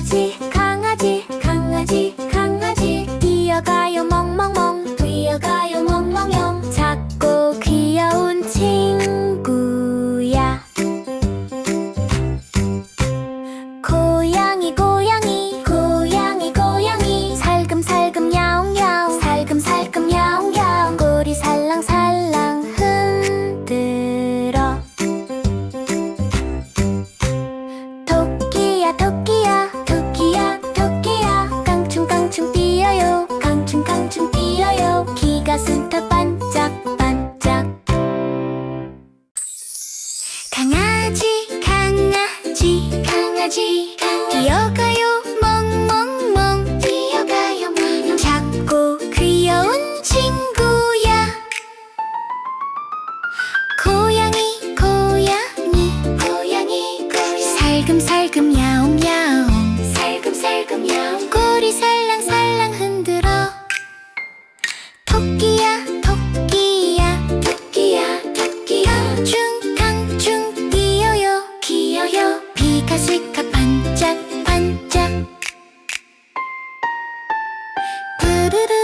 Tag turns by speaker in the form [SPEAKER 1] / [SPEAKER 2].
[SPEAKER 1] 강아지 강아지 강아지 강아지. 뛰어가요 멍멍멍. 뛰어가요 멍멍멍 작고 귀여운 친구야. 고양이 고양이. 고양이 고양이. 살금살금 야옹야옹. 살금살금 야옹야옹. 꼬리 살랑살랑 흔들어. 토끼야 토끼 강아지 강아지 강아지. 뛰어가요 멍멍멍. 뛰어가요 멍멍. 작고 귀여운 친구야. 고양이 고양이. 고양이 살금살금 야옹야옹 간식카 반짝반짝 부르르